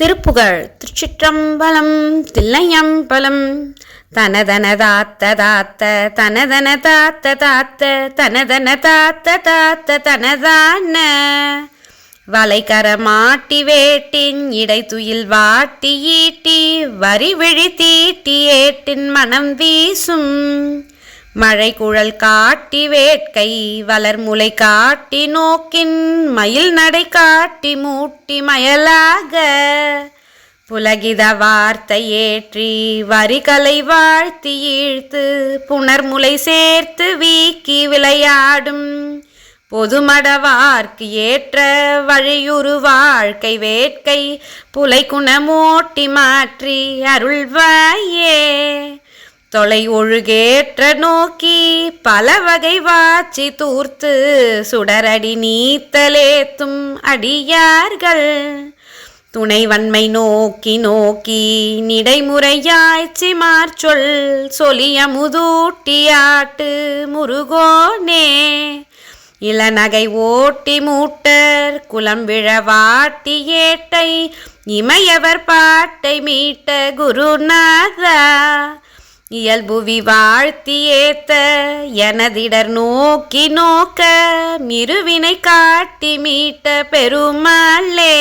திருப்புகழ் திருச்சிற்றம்பலம் தில்லையம்பலம். தனதன தாத்த தாத்த தனதன. தாத்த தாத்த தனதன தாத்த தாத்த தனதான வலைக்கர மாட்டி வேட்டின் இடைத்துயில் வாட்டி ஈட்டி வரி விழி தீட்டி ஏட்டின் மனம் வீசும். மழை குழல் காட்டி வேட்கை வளர்முலை காட்டி நோக்கின் மயில் நடை காட்டி மூட்டி மயலாக. புலகித வார்த்தை ஏற்றி வரிகளை வாழ்த்தி ஈழ்த்து புனர்முலை சேர்த்து வீக்கி விளையாடும். பொதுமடவார்க்கு ஏற்ற வழியுறு வாழ்க்கை வேட்கை புலை குணமோட்டி மாற்றி அருள்வாயே. தொலை ஒழுகேற்ற நோக்கி பல வகை வாச்சி தூர்த்து சுடரடி நீத்தலேத்தும் அடியார்கள். துணைவன்மை நோக்கி நோக்கி நிடைமுறையாய்ச்சி மார்ச்சொல் சொலிய முதூட்டியாட்டு முருகோனே. இளநகை ஓட்டி மூட்டர் குலம் விழவாட்டி ஏட்டை இமையவர் பாட்டை மீட்ட குருநாதா. இயல்புவி வாழ்த்தி ஏத்த எனதிடர் நோக்கி நோக்க மிருவினை காட்டி மீட்ட பெருமாளே.